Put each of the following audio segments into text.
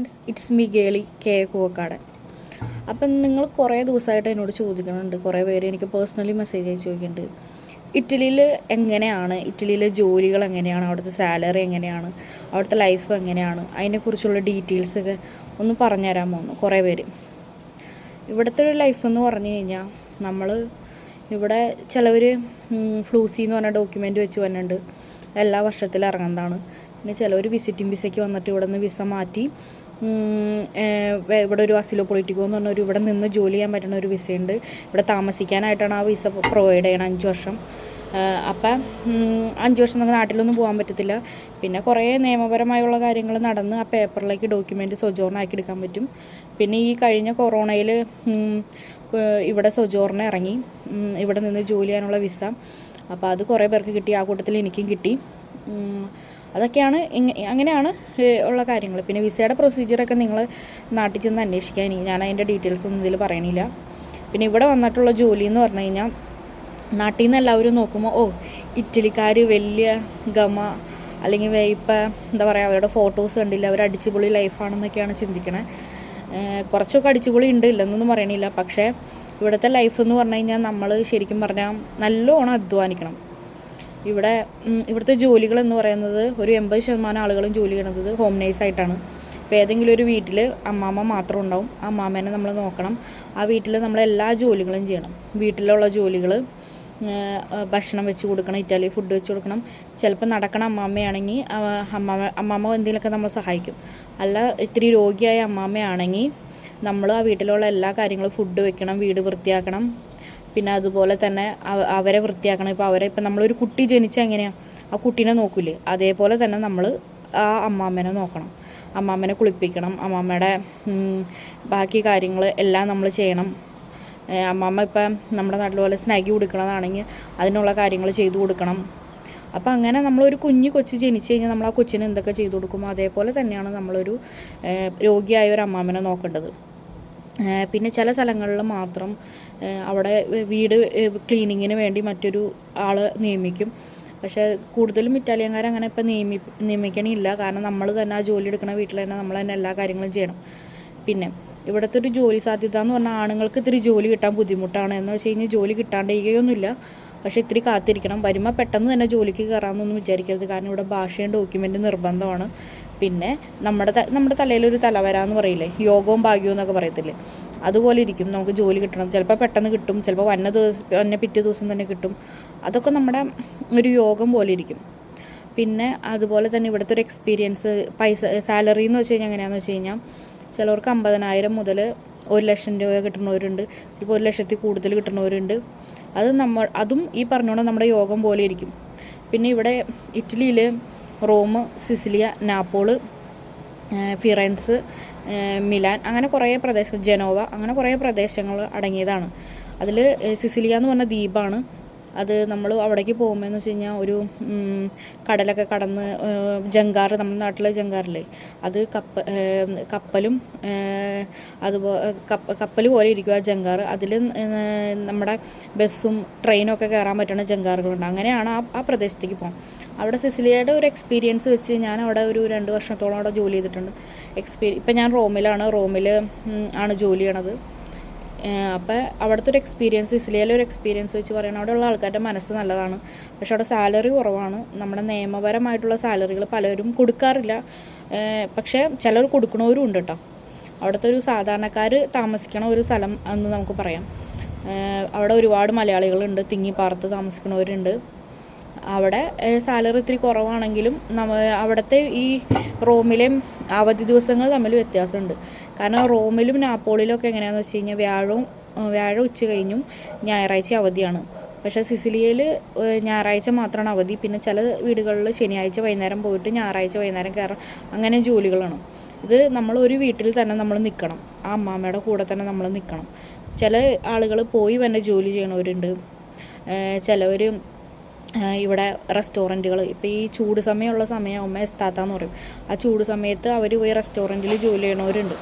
Friends it's me Geli K Koovakkadan അപ്പം നിങ്ങൾ കുറേ ദിവസമായിട്ട് എന്നോട് ചോദിക്കുന്നുണ്ട് കുറേ പേര് എനിക്ക് പേഴ്സണലി മെസ്സേജ് അയച്ച് ചോദിക്കുന്നുണ്ട് ഇറ്റലിയിൽ എങ്ങനെയാണ്? ഇറ്റലിയിലെ ജോലികൾ എങ്ങനെയാണ്? അവിടുത്തെ സാലറി എങ്ങനെയാണ്? അവിടുത്തെ ലൈഫ് എങ്ങനെയാണ്? അതിനെക്കുറിച്ചുള്ള ഡീറ്റെയിൽസൊക്കെ ഒന്ന് പറഞ്ഞുതരാമോ പോകുന്നു കുറേ പേര്. ഇവിടുത്തെ ഒരു ലൈഫ് എന്ന് പറഞ്ഞു കഴിഞ്ഞാൽ നമ്മൾ ഇവിടെ ചിലവർ ഫ്ലൂസി എന്ന് പറഞ്ഞ ഡോക്യുമെന്റ് വെച്ച് വന്നിട്ടുണ്ട്. എല്ലാ വർഷത്തിലും ഇറങ്ങുന്നതാണ്. പിന്നെ ചിലവർ വിസിറ്റിംഗ് വിസയ്ക്ക് വന്നിട്ട് ഇവിടെ നിന്ന് വിസ മാറ്റി ഇവിടെ ഒരു അസിലോ പൊളിറ്റിക്കോ എന്ന് പറഞ്ഞ ഒരു ഇവിടെ നിന്ന് ജോലി ചെയ്യാൻ പറ്റുന്ന ഒരു വിസ വിസയുണ്ട്. ഇവിടെ താമസിക്കാനായിട്ടാണ് ആ വിസ പ്രൊവൈഡ് ചെയ്യണം അഞ്ച് വർഷം. അപ്പം അഞ്ച് വർഷം നമുക്ക് നാട്ടിലൊന്നും പോകാൻ പറ്റത്തില്ല. പിന്നെ കുറേ നിയമപരമായുള്ള കാര്യങ്ങൾ നടന്ന് ആ പേപ്പറിലേക്ക് ഡോക്യുമെന്റ് സൊജോറിനാക്കി എടുക്കാൻ പറ്റും. പിന്നെ ഈ കഴിഞ്ഞ കൊറോണയിൽ ഇവിടെ സൊജോറിന് ഇറങ്ങി. ഇവിടെ നിന്ന് ജോലി ചെയ്യാനുള്ള വിസ. അപ്പോൾ അത് കുറേ പേർക്ക് കിട്ടി. ആ കൂട്ടത്തിൽ എനിക്കും കിട്ടി. അതൊക്കെയാണ് അങ്ങനെയാണ് ഉള്ള കാര്യങ്ങൾ പിന്നെ വിസയുടെ പ്രൊസീജിയറൊക്കെ നിങ്ങൾ നാട്ടിൽ ചെന്ന് അന്വേഷിക്കാൻ ഞാൻ അതിന്റെ ഡീറ്റെയിൽസ് ഒന്നും ഇതിൽ പറയണില്ല. പിന്നെ ഇവിടെ വന്നിട്ടുള്ള ജോലി എന്ന് പറഞ്ഞു കഴിഞ്ഞാൽ നാട്ടിൽ നിന്ന് എല്ലാവരും നോക്കുമ്പോൾ ഓ ഇറ്റലിക്കാർ വലിയ ഗമ അല്ലെങ്കിൽ വേപ്പ എന്താ പറയുക അവരുടെ ഫോട്ടോസ് കണ്ടില്ല അവർ അടിച്ചുപൊളി ലൈഫാണെന്നൊക്കെയാണ് ചിന്തിക്കണേ. കുറച്ചൊക്കെ അടിച്ചുപൊളി ഉണ്ട് ഇല്ലെന്നൊന്നും പറയണില്ല. പക്ഷേ ഇവിടുത്തെ ലൈഫ് എന്ന് പറഞ്ഞു കഴിഞ്ഞാൽ നമ്മൾ ശരിക്കും പറഞ്ഞാൽ നല്ലോണം അധ്വാനിക്കണം. ഇവിടെ ഇവിടുത്തെ ജോലികൾ എന്ന് പറയുന്നത് ഒരു എൺപത് ശതമാനം ആളുകളും ജോലി ചെയ്യണത് ഹോം നേഴ്സായിട്ടാണ് ഇപ്പോൾ ഏതെങ്കിലും ഒരു വീട്ടിൽ അമ്മാമ്മ മാത്രം ഉണ്ടാവും. അമ്മാമ്മേനെ നമ്മൾ നോക്കണം. ആ വീട്ടിൽ നമ്മൾ എല്ലാ ജോലികളും ചെയ്യണം. വീട്ടിലുള്ള ജോലികൾ ഭക്ഷണം വെച്ച് കൊടുക്കണം ഇറ്റാലി ഫുഡ് വെച്ച് കൊടുക്കണം. ചിലപ്പോൾ നടക്കണ അമ്മാമ്മയാണെങ്കിൽ അമ്മാമ്മ അമ്മാമ്മ എന്തെങ്കിലുമൊക്കെ നമ്മൾ സഹായിക്കും. അല്ല ഇത്തിരി രോഗിയായ അമ്മാമ്മയാണെങ്കിൽ നമ്മൾ ആ വീട്ടിലുള്ള എല്ലാ കാര്യങ്ങളും ഫുഡ് വെക്കണം വീട് വൃത്തിയാക്കണം. പിന്നെ അതുപോലെ തന്നെ അവരെ വൃത്തിയാക്കണം. ഇപ്പോൾ അവരെ ഇപ്പം നമ്മളൊരു കുട്ടി ജനിച്ച എങ്ങനെയാണ് ആ കുട്ടീനെ നോക്കൂലേ? അതേപോലെ തന്നെ നമ്മൾ ആ അമ്മാമ്മനെ നോക്കണം. അമ്മാമ്മനെ കുളിപ്പിക്കണം. അമ്മാമ്മയുടെ ബാക്കി കാര്യങ്ങൾ എല്ലാം നമ്മൾ ചെയ്യണം. അമ്മാമ്മ ഇപ്പം നമ്മുടെ നാട്ടിൽ പോലെ സ്നാഗി കൊടുക്കണതാണെങ്കിൽ അതിനുള്ള കാര്യങ്ങൾ ചെയ്തു കൊടുക്കണം. അപ്പോൾ അങ്ങനെ നമ്മളൊരു കുഞ്ഞ് കൊച്ച് ജനിച്ചു കഴിഞ്ഞാൽ നമ്മൾ ആ കൊച്ചിന് എന്തൊക്കെ ചെയ്തു കൊടുക്കുമോ അതേപോലെ തന്നെയാണ് നമ്മളൊരു രോഗിയായ ഒരു അമ്മാമ്മനെ നോക്കേണ്ടത്. പിന്നെ ചില സ്ഥലങ്ങളിൽ മാത്രം അവിടെ വീട് ക്ലീനിങ്ങിന് വേണ്ടി മറ്റൊരു ആൾ നിയമിക്കും. പക്ഷേ കൂടുതലും ഇറ്റാലിയൻകാർ അങ്ങനെ ഇപ്പം നിയമി നിയമിക്കണില്ല. കാരണം നമ്മൾ തന്നെ ആ ജോലി എടുക്കുന്ന വീട്ടിൽ തന്നെ നമ്മൾ തന്നെ എല്ലാ കാര്യങ്ങളും ചെയ്യണം. പിന്നെ ഇവിടുത്തെ ഒരു ജോലി സാധ്യത എന്ന് പറഞ്ഞാൽ ആണുങ്ങൾക്ക് ഇത്തിരി ജോലി കിട്ടാൻ ബുദ്ധിമുട്ടാണ്. എന്ന് വെച്ച് കഴിഞ്ഞാൽ ജോലി കിട്ടാണ്ടിരിക്കുകയൊന്നുമില്ല. പക്ഷേ ഇത്തിരി കാത്തിരിക്കണം. വരുമ്പോൾ പെട്ടെന്ന് തന്നെ ജോലിക്ക് കയറാമെന്നൊന്നും വിചാരിക്കരുത്. കാരണം ഇവിടെ ഭാഷയും ഡോക്യുമെന്റും നിർബന്ധമാണ്. പിന്നെ നമ്മുടെ നമ്മുടെ ഒരു തലവര എന്ന് പറയില്ലേ? യോഗവും ഭാഗ്യവും എന്നൊക്കെ പറയത്തില്ലേ? അതുപോലെ ഇരിക്കും. നമുക്ക് ജോലി കിട്ടണം. ചിലപ്പോൾ പെട്ടെന്ന് കിട്ടും. ചിലപ്പോൾ വന്ന ദിവസം വന്ന പിറ്റേ ദിവസം തന്നെ കിട്ടും. അതൊക്കെ നമ്മുടെ ഒരു യോഗം പോലെ ഇരിക്കും. പിന്നെ അതുപോലെ തന്നെ ഇവിടുത്തെ ഒരു എക്സ്പീരിയൻസ് പൈസ സാലറി എന്ന് വെച്ച് കഴിഞ്ഞാൽ എങ്ങനെയാണെന്ന് വെച്ച് കഴിഞ്ഞാൽ ചിലവർക്ക് അമ്പതിനായിരം മുതൽ ഒരു ലക്ഷം രൂപ കിട്ടുന്നവരുണ്ട്. ചിലപ്പോൾ ഒരു ലക്ഷത്തിൽ കൂടുതൽ കിട്ടുന്നവരുണ്ട്. അത് നമ്മൾ അതും ഈ പറഞ്ഞുകൊണ്ട് നമ്മുടെ യോഗം പോലെ ഇരിക്കും. പിന്നെ ഇവിടെ ഇറ്റലിയിൽ Rome Sicilia Napoli Firenze Milan അങ്ങനെ കുറേ പ്രദേശം ജനോവ അങ്ങനെ കുറേ പ്രദേശങ്ങൾ അടങ്ങിയതാണ്. അതിൽ സിസിലിയ എന്ന് പറഞ്ഞ ദ്വീപാണ്. അത് നമ്മൾ അവിടേക്ക് പോകുമ്പോൾ എന്ന് വെച്ച് കഴിഞ്ഞാൽ ഒരു കടലൊക്കെ കടന്ന് ജങ്കാർ നമ്മുടെ നാട്ടിലെ ജങ്കാറില്ലേ? അത് കപ്പ കപ്പലും അതുപോലെ കപ്പ കപ്പൽ പോലെ ഇരിക്കും ആ ജങ്കാർ അതിൽ നമ്മുടെ ബസ്സും ട്രെയിനും ഒക്കെ കയറാൻ പറ്റുന്ന ജങ്കാറുകളുണ്ട്. അങ്ങനെയാണ് ആ ആ പ്രദേശത്തേക്ക് പോകാം അവിടെ സിസിലിയയുടെ ഒരു എക്സ്പീരിയൻസ് വെച്ച് ഞാൻ അവിടെ ഒരു രണ്ട് വർഷത്തോളം അവിടെ ജോലി ചെയ്തിട്ടുണ്ട്. എക്സ്പീരി ഇപ്പം ഞാൻ റോമിലാണ്. റോമിൽ ആണ് ജോലി ചെയ്യണത്. അപ്പോൾ അവിടുത്തെ ഒരു എക്സ്പീരിയൻസ് ഇസ്ലിയയിലെ ഒരു എക്സ്പീരിയൻസ് വെച്ച് പറയണം അവിടെയുള്ള ആൾക്കാരുടെ മനസ്സ് നല്ലതാണ്. പക്ഷെ അവിടെ സാലറി കുറവാണ്. നമ്മുടെ നിയമപരമായിട്ടുള്ള സാലറികൾ പലരും കൊടുക്കാറില്ല. പക്ഷേ ചിലർ കൊടുക്കണവരും ഉണ്ട് കേട്ടോ അവിടുത്തെ ഒരു സാധാരണക്കാർ താമസിക്കണ ഒരു സ്ഥലം എന്ന് നമുക്ക് പറയാം. അവിടെ ഒരുപാട് മലയാളികളുണ്ട്. തിങ്ങിപ്പാർത്ത് താമസിക്കുന്നവരുണ്ട് അവിടെ സാലറി ഇത്തിരി കുറവാണെങ്കിലും നമ്മ അവിടുത്തെ ഈ റോമിലെയും അവധി ദിവസങ്ങൾ തമ്മിൽ വ്യത്യാസമുണ്ട്. കാരണം റോമിലും നാപ്പോളിലും ഒക്കെ എങ്ങനെയാണെന്ന് വെച്ച് കഴിഞ്ഞാൽ വ്യാഴവും വ്യാഴം ഉച്ച കഴിഞ്ഞും ഞായറാഴ്ച അവധിയാണ്. പക്ഷേ സിസിലിയയിൽ ഞായറാഴ്ച മാത്രമാണ് അവധി. പിന്നെ ചില വീടുകളിൽ ശനിയാഴ്ച വൈകുന്നേരം പോയിട്ട് ഞായറാഴ്ച വൈകുന്നേരം കയറാം അങ്ങനെ ജോലികളാണ്. ഇത് നമ്മൾ ഒരു വീട്ടിൽ തന്നെ നമ്മൾ നിൽക്കണം. ആ അമ്മാമ്മയുടെ കൂടെ തന്നെ നമ്മൾ നിൽക്കണം. ചില ആളുകൾ പോയി തന്നെ ജോലി ചെയ്യണവരുണ്ട്. ചിലവർ ഇവിടെ റെസ്റ്റോറന്റുകൾ. ഇപ്പോൾ ഈ ചൂട് സമയമുള്ള സമയമാകുമ്പോൾ എസ്താത്താന്ന് പറയും. ആ ചൂട് സമയത്ത് അവർ പോയി റെസ്റ്റോറന്റിൽ ജോലി ചെയ്യണവരുണ്ട്.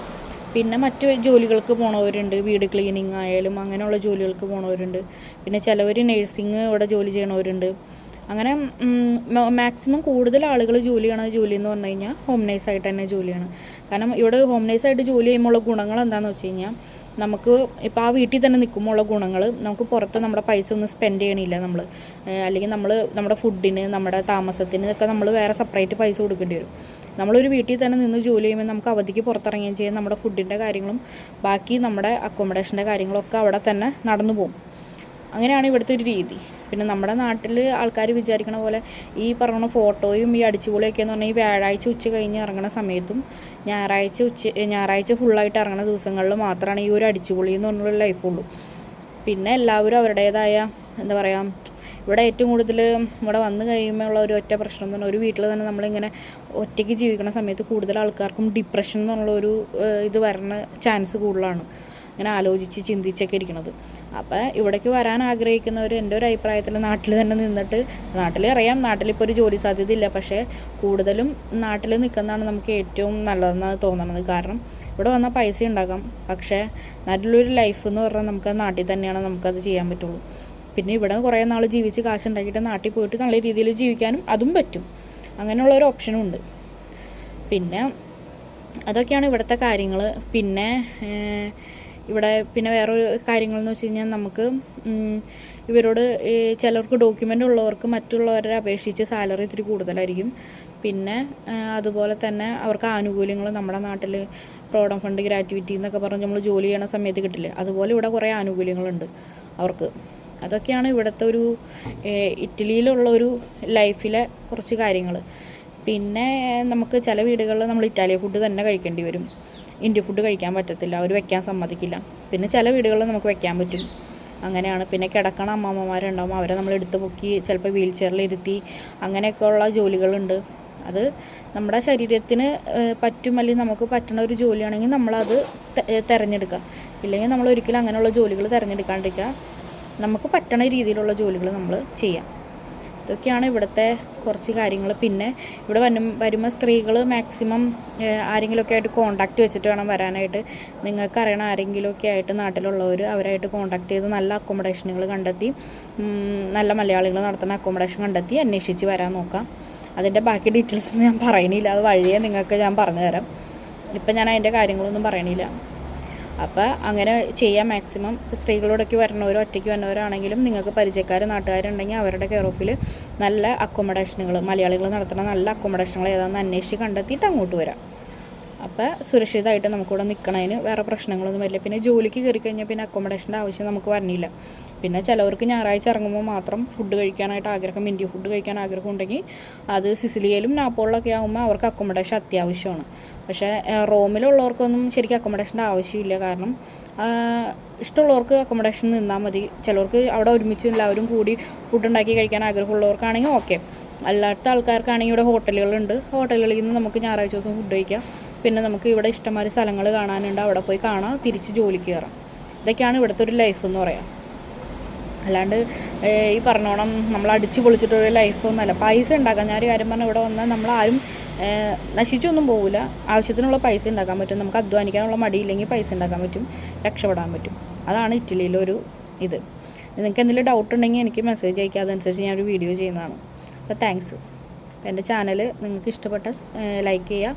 പിന്നെ മറ്റു ജോലികൾക്ക് പോണവരുണ്ട്. വീട് ക്ലീനിങ് ആയാലും അങ്ങനെയുള്ള ജോലികൾക്ക് പോണവരുണ്ട്. പിന്നെ ചിലവർ നേഴ്സിങ് ഇവിടെ ജോലി ചെയ്യണവരുണ്ട്. അങ്ങനെ മാക്സിമം കൂടുതൽ ആളുകൾ ജോലി ചെയ്യണ ജോലി എന്ന് പറഞ്ഞു കഴിഞ്ഞാൽ ഹോം നേഴ്സായിട്ട് തന്നെ ജോലിയാണ്. കാരണം ഇവിടെ ഹോം നേഴ്സായിട്ട് ജോലി ചെയ്യുമ്പോൾ ഉള്ള ഗുണങ്ങൾ എന്താണെന്ന് വെച്ച് കഴിഞ്ഞാൽ നമുക്ക് ഇപ്പോൾ ആ വീട്ടിൽ തന്നെ നിൽക്കുമ്പോൾ ഗുണങ്ങൾ നമുക്ക് പുറത്ത് നമ്മുടെ പൈസ ഒന്നും സ്പെൻഡ് ചെയ്യണില്ല നമ്മൾ അല്ലെങ്കിൽ നമ്മൾ നമ്മുടെ ഫുഡിന് നമ്മുടെ താമസത്തിന് ഒക്കെ നമ്മൾ വേറെ സെപ്പറേറ്റ് പൈസ കൊടുക്കേണ്ടി വരും. നമ്മളൊരു വീട്ടിൽ തന്നെ നിന്ന് ജോലി ചെയ്യുമ്പോൾ നമുക്ക് അവധിക്ക് പുറത്തിറങ്ങുകയും ചെയ്യാം. നമ്മുടെ ഫുഡിന്റെ കാര്യങ്ങളും ബാക്കി നമ്മുടെ അക്കോമഡേഷന്റെ കാര്യങ്ങളൊക്കെ അവിടെ തന്നെ നടന്നു പോകും. അങ്ങനെയാണ് ഇവിടുത്തെ ഒരു രീതി. പിന്നെ നമ്മുടെ നാട്ടിൽ ആൾക്കാർ വിചാരിക്കണ പോലെ ഈ പറഞ്ഞ ഫോട്ടോയും ഈ അടിച്ചുപൊളിയൊക്കെ എന്ന് പറഞ്ഞാൽ ഈ വ്യാഴാഴ്ച ഉച്ച കഴിഞ്ഞ് ഇറങ്ങുന്ന സമയത്തും ഞായറാഴ്ച ഉച്ച ഞായറാഴ്ച ഫുള്ളായിട്ട് ഇറങ്ങുന്ന ദിവസങ്ങളിൽ മാത്രമാണ് ഈ ഒരു അടിച്ചുപൊളി എന്ന് പറഞ്ഞുള്ള ലൈഫുള്ളൂ പിന്നെ എല്ലാവരും അവരുടേതായ എന്താ പറയുക ഇവിടെ ഏറ്റവും കൂടുതൽ ഇവിടെ വന്നു കഴിയുമ്പോൾ ഉള്ള ഒരു ഒറ്റ പ്രശ്നം എന്ന് പറഞ്ഞാൽ ഒരു വീട്ടിൽ തന്നെ നമ്മളിങ്ങനെ ഒറ്റയ്ക്ക് ജീവിക്കുന്ന സമയത്ത് കൂടുതൽ ആൾക്കാർക്കും ഡിപ്രഷൻ എന്നുള്ള ഒരു ഇത് വരണ ചാൻസ് കൂടുതലാണ്. അങ്ങനെ ആലോചിച്ച് ചിന്തിച്ചൊക്കെ ഇരിക്കുന്നത് അപ്പോൾ ഇവിടേക്ക് വരാൻ ആഗ്രഹിക്കുന്നവർ എന്റെ ഒരു അഭിപ്രായത്തിൽ നാട്ടിൽ തന്നെ നിന്നിട്ട് നാട്ടിൽ അറിയാം. നാട്ടിലിപ്പോൾ ഒരു ജോലി സാധ്യത ഇല്ല പക്ഷേ കൂടുതലും നാട്ടിൽ നിൽക്കുന്നതാണ് നമുക്ക് ഏറ്റവും നല്ലതെന്ന് തോന്നണത്. കാരണം ഇവിടെ വന്നാൽ പൈസ ഉണ്ടാക്കാം. പക്ഷേ നല്ലൊരു ലൈഫ് എന്ന് പറഞ്ഞാൽ നമുക്ക് നാട്ടിൽ തന്നെയാണ് നമുക്കത് ചെയ്യാൻ പറ്റുള്ളൂ. പിന്നെ ഇവിടെ കുറേ നാൾ ജീവിച്ച് കാശുണ്ടാക്കിയിട്ട് നാട്ടിൽ പോയിട്ട് നല്ല രീതിയിൽ ജീവിക്കാനും അതും പറ്റും. അങ്ങനെയുള്ള ഒരു ഓപ്ഷനും ഉണ്ട്. പിന്നെ അതൊക്കെയാണ് ഇവിടുത്തെ കാര്യങ്ങൾ പിന്നെ ഇവിടെ പിന്നെ വേറൊരു കാര്യങ്ങളെന്ന് വെച്ച് കഴിഞ്ഞാൽ നമുക്ക് ഇവരോട് ചിലർക്ക് ഡോക്യുമെന്റ് ഉള്ളവർക്ക് മറ്റുള്ളവരെ അപേക്ഷിച്ച് സാലറി ഇത്തിരി കൂടുതലായിരിക്കും. പിന്നെ അതുപോലെ തന്നെ അവർക്ക് ആനുകൂല്യങ്ങൾ നമ്മുടെ നാട്ടിൽ പ്രോഡം ഫണ്ട് ഗ്രാറ്റുവിറ്റി എന്നൊക്കെ പറഞ്ഞ് നമ്മൾ ജോലി ചെയ്യണ സമയത്ത് കിട്ടില്ലേ? അതുപോലെ ഇവിടെ കുറേ ആനുകൂല്യങ്ങളുണ്ട് അവർക്ക്. അതൊക്കെയാണ് ഇവിടുത്തെ ഒരു ഇറ്റലിയിലുള്ള ഒരു ലൈഫിലെ കുറച്ച് കാര്യങ്ങൾ. പിന്നെ നമുക്ക് ചില വീടുകളിൽ നമ്മൾ ഇറ്റാലിയൻ ഫുഡ് തന്നെ കഴിക്കേണ്ടി വരും. ഇന്ത്യ ഫുഡ് കഴിക്കാൻ പറ്റത്തില്ല. അവർ വെക്കാൻ സമ്മതിക്കില്ല. പിന്നെ ചില വീടുകളിൽ നമുക്ക് വെക്കാൻ പറ്റും. അങ്ങനെയാണ്. പിന്നെ കിടക്കണ അമ്മമ്മമാരുണ്ടാവും. അവരെ നമ്മൾ എടുത്ത് പൊക്കി ചിലപ്പോൾ വീൽ ചെയറിൽ ഇരുത്തി അങ്ങനെയൊക്കെയുള്ള ജോലികളുണ്ട്. അത് നമ്മുടെ ശരീരത്തിന് പറ്റും അല്ലെങ്കിൽ നമുക്ക് പറ്റുന്ന ഒരു ജോലിയാണെങ്കിൽ നമ്മളത് തിരഞ്ഞെടുക്കുക. ഇല്ലെങ്കിൽ നമ്മൾ ഒരിക്കലും അങ്ങനെയുള്ള ജോലികൾ തിരഞ്ഞെടുക്കാണ്ടിരിക്കുക. നമുക്ക് പറ്റണ രീതിയിലുള്ള ജോലികൾ നമ്മൾ ചെയ്യാം. ഇതൊക്കെയാണ് ഇവിടുത്തെ കുറച്ച് കാര്യങ്ങൾ. പിന്നെ ഇവിടെ വരും വരുമ്പോൾ സ്ത്രീകൾ മാക്സിമം ആരെങ്കിലുമൊക്കെ ആയിട്ട് കോണ്ടാക്ട് വെച്ചിട്ട് വേണം വരാനായിട്ട്. നിങ്ങൾക്ക് അറിയണ ആരെങ്കിലുമൊക്കെ ആയിട്ട് നാട്ടിലുള്ളവർ അവരായിട്ട് കോണ്ടാക്ട് ചെയ്ത് നല്ല അക്കോമഡേഷനുകൾ കണ്ടെത്തി നല്ല മലയാളികൾ നടത്തുന്ന അക്കോമഡേഷൻ കണ്ടെത്തി അന്വേഷിച്ച് വരാൻ നോക്കാം. അതിന്റെ ബാക്കി ഡീറ്റെയിൽസ് ഞാൻ പറയണില്ല അത് വഴിയേ നിങ്ങൾക്ക് ഞാൻ പറഞ്ഞു തരാം ഇപ്പം ഞാൻ അതിന്റെ കാര്യങ്ങളൊന്നും പറയണില്ല. അപ്പോൾ അങ്ങനെ ചെയ്യാം മാക്സിമം സ്ത്രീകളോടൊക്കെ വരണവരോ ഒറ്റയ്ക്ക് വരണവരാണെങ്കിലും നിങ്ങൾക്ക് പരിചയക്കാർ നാട്ടുകാരുണ്ടെങ്കിൽ അവരുടെ കെയർ ഓഫിൽ നല്ല അക്കോമഡേഷനുകൾ മലയാളികൾ നടത്തുന്ന നല്ല അക്കോമഡേഷനുകൾ ഏതാണെന്ന് അന്വേഷിച്ച് കണ്ടെത്തിയിട്ട് അങ്ങോട്ട് വരാം. അപ്പോൾ സുരക്ഷിതമായിട്ട് നമുക്കിവിടെ നിൽക്കണതിന് വേറെ പ്രശ്നങ്ങളൊന്നും വരില്ല. പിന്നെ ജോലിക്ക് കയറി കഴിഞ്ഞാൽ പിന്നെ അക്കോമഡേഷന്റെ ആവശ്യം നമുക്ക് വരണില്ല. പിന്നെ ചിലവർക്ക് ഞായറാഴ്ച ഇറങ്ങുമ്പോൾ മാത്രം ഫുഡ് കഴിക്കാനായിട്ട് ആഗ്രഹം ഇന്ത്യ ഫുഡ് കഴിക്കാൻ ആഗ്രഹം ഉണ്ടെങ്കിൽ അത് സിസിലിയയിലും നാപ്പോളിലൊക്കെ ആകുമ്പോൾ അവർക്ക് അക്കോമഡേഷൻ അത്യാവശ്യമാണ്. പക്ഷേ റോമിലുള്ളവർക്കൊന്നും ശരിക്കും അക്കോമഡേഷന്റെ ആവശ്യമില്ല. കാരണം ഇഷ്ടമുള്ളവർക്ക് അക്കോമഡേഷൻ നിന്നാൽ മതി. ചിലവർക്ക് അവിടെ ഒരുമിച്ച് എല്ലാവരും കൂടി ഫുഡ് ഉണ്ടാക്കി കഴിക്കാൻ ആഗ്രഹമുള്ളവർക്കാണെങ്കിൽ ഓക്കെ അല്ലാത്ത ആൾക്കാർക്കാണെങ്കിൽ ഇവിടെ ഹോട്ടലുകളുണ്ട് ഹോട്ടലുകളിൽ നിന്ന് നമുക്ക് ഞായറാഴ്ച ദിവസം ഫുഡ് കഴിക്കാം. പിന്നെ നമുക്ക് ഇവിടെ ഇഷ്ടംമാതിരി സ്ഥലങ്ങൾ കാണാനുണ്ട്. അവിടെ പോയി കാണാം. തിരിച്ച് ജോലിക്ക് കയറാം. ഇതൊക്കെയാണ് ഇവിടുത്തെ ഒരു ലൈഫ് എന്ന് പറയാം. അല്ലാണ്ട് ഈ പറഞ്ഞോണം നമ്മൾ അടിച്ചു പൊളിച്ചിട്ടൊരു ലൈഫൊന്നുമല്ല പൈസ ഉണ്ടാക്കാൻ ഞാൻ ഒരു കാര്യം പറഞ്ഞാൽ ഇവിടെ വന്നാൽ ആരും നശിച്ചൊന്നും പോകില്ല ആവശ്യത്തിനുള്ള പൈസ ഉണ്ടാക്കാൻ പറ്റും. നമുക്ക് അധ്വാനിക്കാനുള്ള മടിയില്ലെങ്കിൽ പൈസ ഉണ്ടാക്കാൻ പറ്റും. രക്ഷപ്പെടാൻ പറ്റും. അതാണ് ഇറ്റലിയിലൊരു ഇത്. നിങ്ങൾക്ക് എന്തെങ്കിലും ഡൗട്ട് ഉണ്ടെങ്കിൽ എനിക്ക് മെസ്സേജ് അയക്കുക അതനുസരിച്ച് ഞാനൊരു വീഡിയോ ചെയ്യുന്നതാണ്. അപ്പോൾ താങ്ക്സ് എന്റെ ചാനൽ നിങ്ങൾക്ക് ഇഷ്ടപ്പെട്ട ലൈക്ക് ചെയ്യുക.